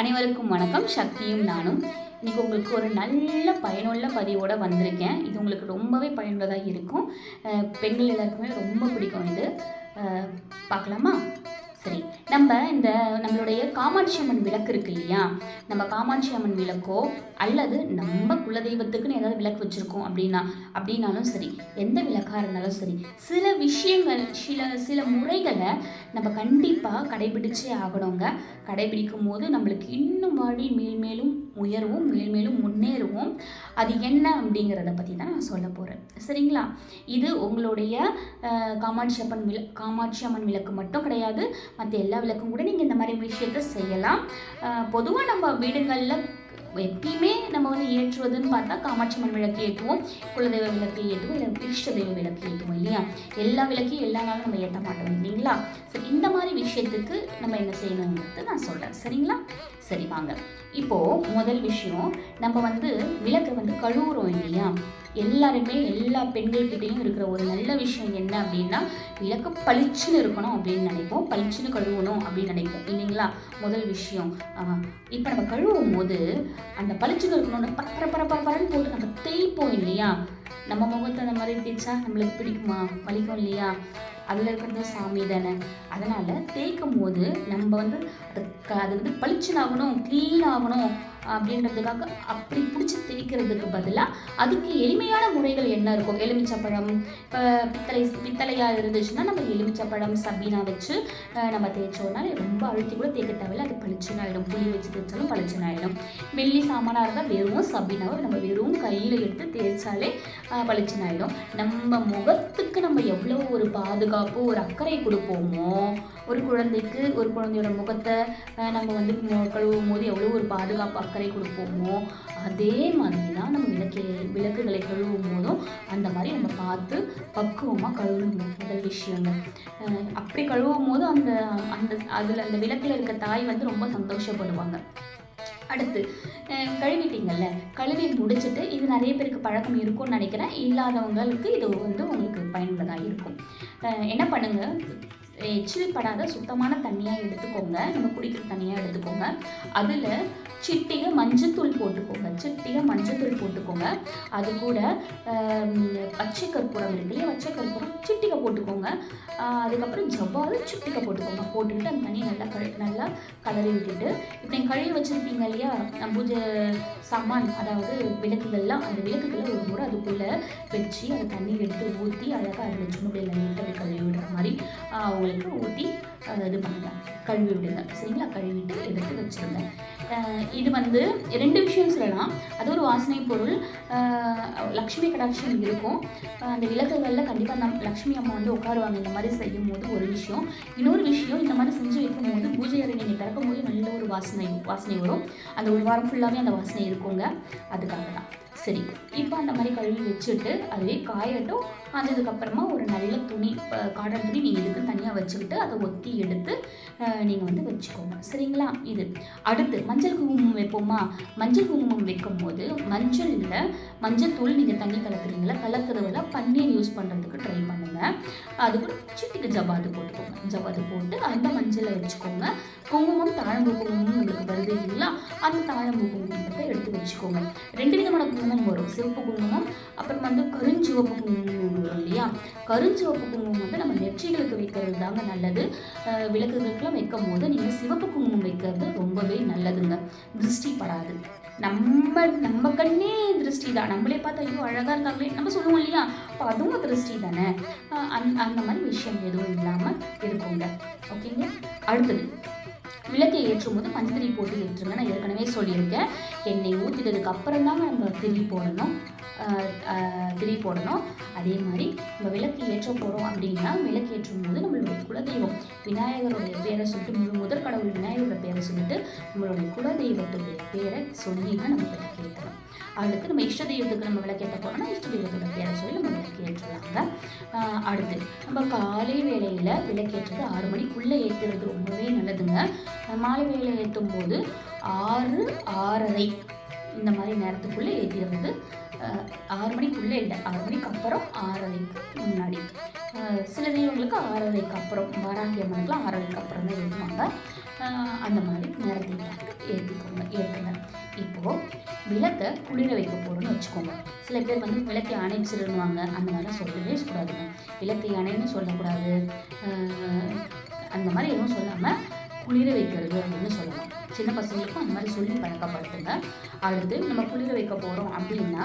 அனைவருக்கும் வணக்கம். சக்தியும் நானும். இன்றைக்கி உங்களுக்கு ஒரு நல்ல பயனுள்ள பதிவோடு வந்திருக்கேன். இது உங்களுக்கு ரொம்பவே பயனுள்ளதாக இருக்கும். பெண்கள் எல்லாருக்குமே ரொம்ப பிடிக்கும் இது. பார்க்கலாமா? சரி நம்ம இந்த நம்மளுடைய காமாட்சி அம்மன் விளக்கு இருக்கு இல்லையா? நம்ம காமாட்சி அம்மன் விளக்கோ அல்லது நம்ம குலதெய்வத்துக்குன்னு ஏதாவது விளக்கு வச்சுருக்கோம் அப்படின்னா அப்படின்னாலும் சரி எந்த விளக்காக இருந்தாலும் சரி சில விஷயங்கள் சில சில முறைகளை நம்ம கண்டிப்பாக கடைபிடிச்சே ஆகணுங்க. கடைபிடிக்கும் போது நம்மளுக்கு இன்னும் வழி மேல்மேலும் உயர்வும் மேல்மேலும் முன்னேறுவோம் அது என்ன அப்படிங்கிறத பற்றி தான் நான் சொல்ல போகிறேன் சரிங்களா? இது உங்களுடைய காமாட்சி அம்மன் விள காமாட்சி அம்மன் விளக்கு மட்டும் கிடையாது. மற்ற எல்லா விளக்கும் கூட நீங்கள் இந்த மாதிரி விஷயத்த செய்யலாம். பொதுவாக நம்ம வீடுகளில் எப்பயுமே நம்ம வந்து ஏற்றுவதுன்னு பார்த்தா காமாட்சி அம்மன் விளக்கு ஏற்றுவோம் குலதெய்வ விளக்கு ஏற்றுவோம் இல்லை இஷ்ட தெய்வ விளக்கு ஏற்றுவோம் இல்லையா? எல்லா விளக்கையும் எல்லா நாளும் நம்ம ஏற்ற மாட்டோம் இல்லைங்களா? சரி இந்த மாதிரி விஷயத்துக்கு நம்ம என்ன செய்யணுங்கிறது நான் சொல்கிறேன் சரிங்களா? சரி வாங்க இப்போது முதல் விஷயம் நம்ம வந்து விளக்கை வந்து கழுவுறோம் இல்லையா? எல்லாருமே எல்லா பெண்கள்கிட்டையும் இருக்கிற ஒரு நல்ல விஷயம் என்ன அப்படின்னா விளக்கு பளிச்சுன்னு இருக்கணும் அப்படின்னு நினைப்போம். பளிச்சுன்னு கழுவணும் அப்படின்னு நினைப்போம். இல்லைங்களா? முதல் விஷயம். இப்போ நம்ம கழுவும் போது அந்த பளிச்சுன்னு இருக்கணும்னு பர பர பரன்னு போட்டு நம்ம தேய்ப்போம் இல்லையா? நம்ம முகத்தை அந்த மாதிரி தேய்ச்சா நம்மளுக்கு பிடிக்குமா? வலிக்கும் இல்லையா? அதில் இருக்கிறது சாமி தானே. அதனால் தேய்க்கும் போது நம்ம வந்து அது க- அது வந்து பளிச்சுன்னு ஆகணும் க்ளீன் ஆகணும். அப்படின்றதுக்காக அப்படி பிடிச்சி தேய்க்கிறதுக்கு பதிலாக அதுக்கு எளிமையான முறைகள் என்ன இருக்கும்? எலுமிச்சப்பழம் இப்போ பித்தளை பித்தளையாக இருந்துச்சுன்னா நம்ம எலுமிச்சப்பழம் சபீனா வச்சு நம்ம தேய்ச்சோம்னா ரொம்ப அழுத்தி கூட தேய்க்க தேவையில்லை. அது பளிச்சுன்னு ஆகிடும் புளி வச்சு தேய்ச்சாலும் பளிச்சுன்னு ஆகிடும் வெள்ளி சாமானாக இருந்தால் வெறும் சபீனாவை நம்ம வெறும் கையில் எடுத்து தேய்ச்சாலே பளிச்சுன்னு ஆகிடும் நம்ம முகத்துக்கு நம்ம எவ்வளோ ஒரு பாதுகாப்பு ஒரு அக்கறை கொடுப்போமோ ஒரு குழந்தைக்கு ஒரு குழந்தையோட முகத்தை நம்ம வந்து கழுவும் போது எவ்வளோ ஒரு பாதுகாப்பு அக்கறை கொடுப்போமோ அதே மாதிரி தான் நம்ம விளக்கு விளக்குகளை கழுவும் போதும் அந்த மாதிரி நம்ம பார்த்து பக்குவமாக கழுவணுங்க முதல் விஷயங்க. அப்படி கழுவும் போது அந்த அந்த அதில் அந்த விளக்கில் இருக்க தாய் வந்து ரொம்ப சந்தோஷப்படுவாங்க. அடுத்து கழுவிட்டீங்கல்ல கழுவி முடிச்சுட்டு இது நிறைய பேருக்கு பழக்கம் இருக்கும்னு நினைக்கிறேன். இல்லாதவங்களுக்கு இது வந்து உங்களுக்கு பயனுள்ளதாக இருக்கும். என்ன பண்ணுங்கள் எச்சில் படாத சுத்தமான தண்ணியாக எடுத்துக்கோங்க. நம்ம குடிக்கிற தண்ணியாக எடுத்துக்கோங்க. அதில் சிட்டிகை மஞ்சத்தூள் போட்டுக்கோங்க. சிட்டிகை மஞ்சத்தூள் போட்டுக்கோங்க. அது கூட பச்சை கற்பூரம் இருக்கு இல்லையா? பச்சை கற்பூரம் சிட்டிகை போட்டுக்கோங்க. அதுக்கப்புறம் ஜவ்வாது சிட்டிகை போட்டுக்கோங்க. போட்டுக்கிட்டு அந்த தண்ணியை நல்லா கழு நல்லா கதறி விட்டுட்டு இப்போ நீங்கள் கழுவி வச்சுருப்பீங்க இல்லையா? பூஜை சாமான் அதாவது விளக்குகள்லாம் அந்த விளக்குகளை ஒரு முறை அதுக்குள்ளே வச்சு அந்த தண்ணியை எடுத்து ஊற்றி அழகாக அதில் சும்மா அப்படியே லைட்டாக கழுவி விடுற மாதிரி ஆஹ், அவங்களுக்கு ஊற்றி இது பண்ணுங்க கழுவி விடுங்க சரிங்களா? கழுவிட்டு எடுத்து வச்சுருங்க இது வந்து ரெண்டு விஷயம் சொல்லலாம். அது ஒரு வாசனை பொருள். லக்ஷ்மி கடாட்சம் இருக்கும். அந்த விளக்குகளில் கண்டிப்பாக நம் லக்ஷ்மி அம்மா வந்து உட்காருவாங்க. இந்த மாதிரி செய்யும் போது ஒரு விஷயம். இன்னொரு விஷயம் இந்த மாதிரி செஞ்சு வைக்கும் போது பூஜை அறை நீங்கள் திறக்கும் போது நல்ல ஒரு வாசனை வாசனை வரும். அந்த ஒரு வாரம் ஃபுல்லாகவே அந்த வாசனை இருக்குங்க. அதுக்காக தான். சரி இப்போ அந்த மாதிரி கழுவி வச்சுட்டு அதுவே காயட்டும். அதுக்கப்புறமா ஒரு நல்ல துணி காட்டன் துணி நீங்கள் இதுக்கு தனியாக வச்சுக்கிட்டு அதை ஒத்தி எடுத்து நீங்கள் வந்து வச்சுக்கோங்க. சரிங்களா? இது. அடுத்து மஞ்சள் குங்குமம் வைப்போமா? மஞ்சள் குங்குமம் வைக்கும் போது மஞ்சளில் மஞ்சள் தூள் நீங்கள் தண்ணி கலக்குறீங்களா கலக்கிறதுல பன்னீர் யூஸ் பண்ணுறதுக்கு ட்ரை பண்ணுங்கள் அது கூட சிட்டிக்கு ஜவாது போட்டுக்கோங்க. ஜவாது போட்டு அந்த மஞ்சளை வச்சுக்கோங்க. குங்குமம் தாழம்பூ குங்குமம் உங்களுக்கு வருது இல்லைங்களா அந்த தாழம்பூ குங்குமத்தை எடுத்து வச்சுக்கோங்க. ரெண்டு விதமான குங்குமம் வரும். சிவப்பு குங்குமம் அப்புறம் வந்து கருஞ்சிவப்பு குங்குமம் வரும் இல்லையா? கருஞ்சிவப்பு குங்குமம் வந்து நம்ம நெற்றிகளுக்கு வைக்கிறது தாங்க நல்லது. விளக்குகளுக்கெல்லாம் வைக்கும் போது நீங்கள் சிவப்பு குங்குமம் வைக்கிறது ரொம்பவே நல்லதுங்க. திருஷ்டி படாது. நம்ம நம்ம கண்ணே திருஷ்டி தான். நம்மளே பார்த்தா ஐயோ அழகாக இருக்காங்களே. நம்ம சொல்லுவோம் இல்லையா? அப்போ அதுவும் திருஷ்டி தானே. அந் அந்த மாதிரி விஷயம் எதுவும் இல்லாமல் இருக்குங்க. ஓகேங்களா அடுத்தது. விளக்கை ஏற்றும் போது பஞ்சதிரி போட்டு ஏற்றுங்க. நான் ஏற்கனவே சொல்லியிருக்கேன். எண்ணெய் ஊற்றிட்டதுக்கு அப்புறம் தாங்க நம்ம திரி போடணும். ஆஹ் ஆஹ் திரி போடணும். அதே மாதிரி நம்ம விளக்கு ஏற்ற போகிறோம் அப்படின்னா விளக்கு ஏற்றும் போது நம்மளுடைய குலதெய்வம் விநாயகருடைய பேரை சொல்லிட்டு முழு முதற் கடவுள் விநாயகரோட பேரை சொல்லிட்டு நம்மளுடைய குலதெய்வத்துடைய பேரை சொல்லி தான் நம்ம விளக்கு ஏற்றணும் அடுத்து நம்ம இஷ்ட தெய்வத்துக்கு நம்ம விளக்கேற்ற போகிறோம்னா இஷ்ட தெய்வத்தோட பேரை சொல்லி நம்ம விளக்கு ஆஹ் அடுத்து நம்ம காலை வேளையில் விளக்கேற்றது ஆறு மணிக்குள்ளே ஏற்றுறது ரொம்பவே நல்லதுங்க. மாலை வேலை ஏற்றும் போது ஆறு ஆறரை இந்த மாதிரி நேரத்துக்குள்ளே ஏற்றிடுறது ஆறு மணிக்குள்ளே இல்லை ஆறு மணிக்கு அப்புறம் ஆறரைக்கு முன்னாடி. சில தெய்வங்களுக்கு ஆறரைக்கு அப்புறம் வாராகியம்மனுக்குலாம் ஆறரைக்கு அப்புறம் தான் எழுதுவாங்க அந்த மாதிரி நேரத்தை ஏற்றிக்கோங்க ஏற்றுங்க இப்போது விளக்கை குளிர வைக்க போகிறோன்னு வச்சுக்கோங்க. சில பேர் வந்து விளக்கை அணைச்சிருவாங்க அந்த மாதிரிலாம் சொல்லவே கூடாதுங்க. விளக்கை அணைன்னு சொல்லக்கூடாது. அந்த மாதிரி எதுவும் சொல்லாமல் குளிர வைக்கிறது அப்படின்னு சொல்லலாம். சின்ன பசங்களுக்கும் அந்த மாதிரி சொல்லி பழக்கப்படுத்துங்க. அடுத்து நம்ம குளிர வைக்க போகிறோம் அப்படின்னா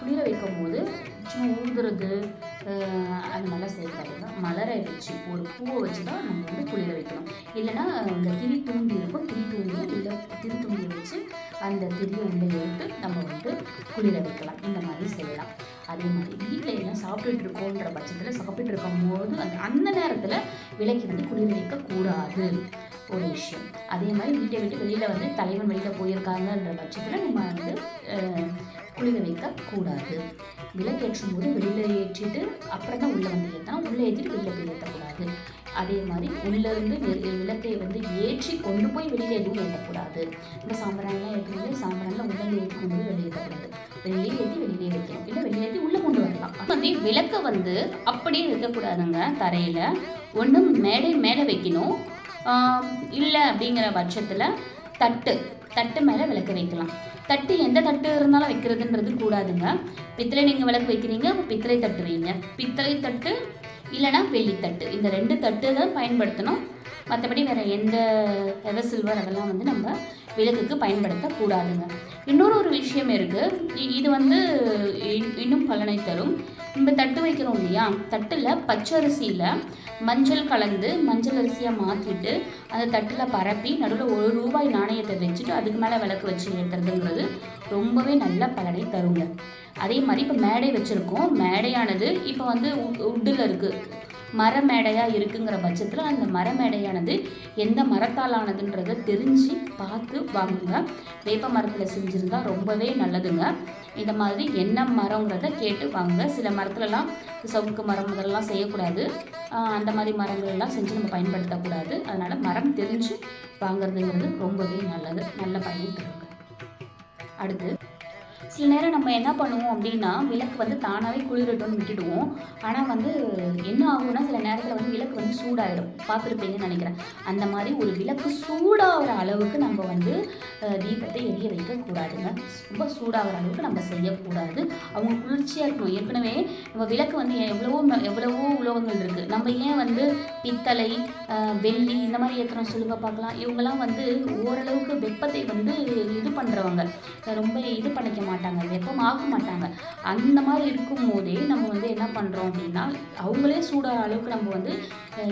குளிர வைக்கும் போது சும்மா ஊதுறது அந்த மாதிரிலாம் செய்யக்கூடாதுங்க மலரை வச்சு ஒரு பூவை வச்சு தான் நம்ம வந்து குளிர வைக்கணும். இல்லைன்னா இந்த திரி தூண்டி இருக்கும். திரி தூண்டியை இல்லை திரி தூண்டியை வச்சு அந்த திரியை உள்ளே எடுத்து நம்ம வந்து குளிர வைக்கலாம். இந்த மாதிரி செய்யலாம். அதே மாதிரி வீட்டில் என்ன சாப்பிட்டுட்டு இருக்கோன்ற பட்சத்தில் சாப்பிட்டு இருக்கும் போது அந்த அந்த நேரத்தில் விலைக்கு வந்து குளிர வைக்கக்கூடாது. ஒரு விஷயம். அதே மாதிரி வீட்டை விட்டு வெளியில் வந்து தலைவன் வெளியில் போயிருக்காங்கன்ற பட்சத்தில் நம்ம வந்து குளிர வைக்கக்கூடாது. விளக்கேற்றும் போது வெளியில் ஏற்றிட்டு அப்புறம் தான் உள்ளே வந்து ஏற்றணும் உள்ளே ஏற்றிட்டு வெளியில் போய் ஏற்றக்கூடாது அதே மாதிரி உள்ளேருந்து விளக்கை வந்து ஏற்றி கொண்டு போய் வெளியில் எதுவும் ஏற்றக்கூடாது இந்த சாம்பிராணிலாம் ஏற்றும்போது சாம்பிராணில் உள்ளே ஏற்றி கொண்டு போய் வெளியே ஏற்றக்கூடாது வெளியே ஏற்றி வெளியே வைக்கணும். இல்லை வெளியே ஏற்றி உள்ளே கொண்டு வரலாம். அது விளக்கை வந்து அப்படியே வைக்கக்கூடாதுங்க தரையில். ஒன்று மேடை மேலே வைக்கணும். இல்லை அப்படிங்கிற பட்சத்தில் தட்டு. தட்டு மேலே விளக்கு வைக்கலாம். தட்டு எந்த தட்டு இருந்தாலும் வைக்கிறதுன்றது கூடாதுங்க. பித்தளை நீங்கள் விளக்கு வைக்கிறீங்க பித்தளை தட்டு வைங்க. பித்தளை தட்டு இல்லைன்னா வெள்ளித்தட்டு இந்த ரெண்டு தட்டு தான் பயன்படுத்தணும். மற்றபடி வேறு எந்த எவர் சில்வர் அதெல்லாம் வந்து நம்ம விளக்குக்கு பயன்படுத்தக்கூடாதுங்க இன்னொரு ஒரு விஷயம் இருக்குது இது வந்து இன்- இன்னும் பலனை தரும். நம்ம தட்டு வைக்கிறோம் இல்லையா? தட்டில் பச்சரிசியில் மஞ்சள் கலந்து மஞ்சள் அரிசியாக மாற்றிட்டு அந்த தட்டில் பரப்பி நடுவில் ஒரு ரூபாய் நாணயத்தை வச்சுட்டு அதுக்கு மேலே விளக்கு வச்சு ஏற்றுறதுங்கிறது ரொம்பவே நல்ல பலனை தருங்க. அதே மாதிரி இப்போ மேடை வச்சுருக்கோம். மேடையானது இப்போ வந்து உட்டில் இருக்குது மர மேடையாக இருக்குங்கிற பட்சத்தில் அந்த மர மேடையானது எந்த மரத்தால் ஆனதுன்றதை தெரிஞ்சு பார்த்து வாங்குங்க. வேப்ப மரத்தில் செஞ்சுருந்தா ரொம்பவே நல்லதுங்க. இந்த மாதிரி என்ன மரங்கிறத கேட்டு வாங்குங்க. சில மரத்துலலாம் சவுக்கு மரம் முதல்லாம் செய்யக்கூடாது. அந்த மாதிரி மரங்கள் எல்லாம் செஞ்சு நம்ம பயன்படுத்தக்கூடாது. அதனால் மரம் தெரிஞ்சு வாங்குறதுங்கிறது ரொம்பவே நல்லது. நல்ல பயன் தருங்க. அடுத்து சில நேரம் நம்ம என்ன பண்ணுவோம் அப்படின்னா விளக்கு வந்து தானாகவே குளிரட்டும்னு விட்டுடுவோம். ஆனால் வந்து என்ன ஆகும்னா சில நேரத்தில் வந்து விளக்கு வந்து சூடாகிடும் பார்த்துருப்பீங்கன்னு நினைக்கிறேன். அந்த மாதிரி ஒரு விளக்கு சூடாகிற அளவுக்கு நம்ம வந்து தீபத்தை எரிய வைக்கக்கூடாதுங்க. ரொம்ப சூடாகிற அளவுக்கு நம்ம செய்யக்கூடாது. அவங்க குளிர்ச்சியாக இருக்கணும். ஏற்கனவே நம்ம விளக்கு வந்து எவ்வளவோ ம- எவ்வளவோ உலோகங்கள் இருக்குது நம்ம ஏன் வந்து பித்தளை வெள்ளி இந்த மாதிரி ஏற்கனவே சொல்லுங்க பார்க்கலாம். இவங்கெல்லாம் வந்து ஓரளவுக்கு வெப்பத்தை வந்து இது பண்ணுறவங்க ரொம்ப இது பண்ணிக்க மாட்டாங்க. வெப்பம் ஆக மாட்டாங்க. அந்த மாதிரி இருக்கும் போதே நம்ம வந்து என்ன பண்ணுறோம் அப்படின்னா அவங்களே சூடாக அளவுக்கு நம்ம வந்து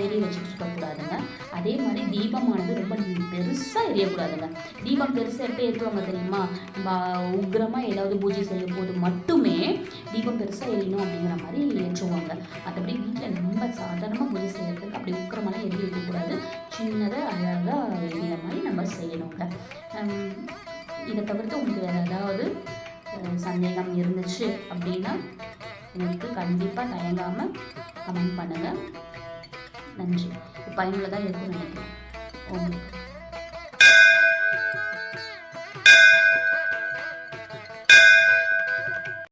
எரிய வச்சுட்டு இருக்கக்கூடாதுங்க அதே மாதிரி தீபமானது ரொம்ப பெருசாக எரியக்கூடாதுங்க. தீபம் பெருசாக எப்போ ஏற்றுவாங்க தெரியுமா? நம்ம உக்கிரமாக ஏதாவது பூஜை செய்யும் போது மட்டுமே தீபம் பெருசாக எரியணும் அப்படிங்கிற மாதிரி ஏற்றுவாங்க. மற்றபடி வீட்டில் ரொம்ப சாதாரணமாக பூஜை செய்யறதுக்கு அப்படி உக்கிரமெல்லாம் எரிய வைக்கக்கூடாது. சின்னதாக அழகாக எரியிற மாதிரி நம்ம செய்யணுங்க. இதை தவிர்த்து உங்களுக்கு வேறு ஏதாவது சந்தேகம் இருந்துச்சு அப்படின்னா எனக்கு கண்டிப்பாக தயங்காமல் கமெண்ட் பண்ணுங்கள் நன்றி. பயனுள்ளதாக இருக்கும்னு நினைக்கிறேன். ஓகே.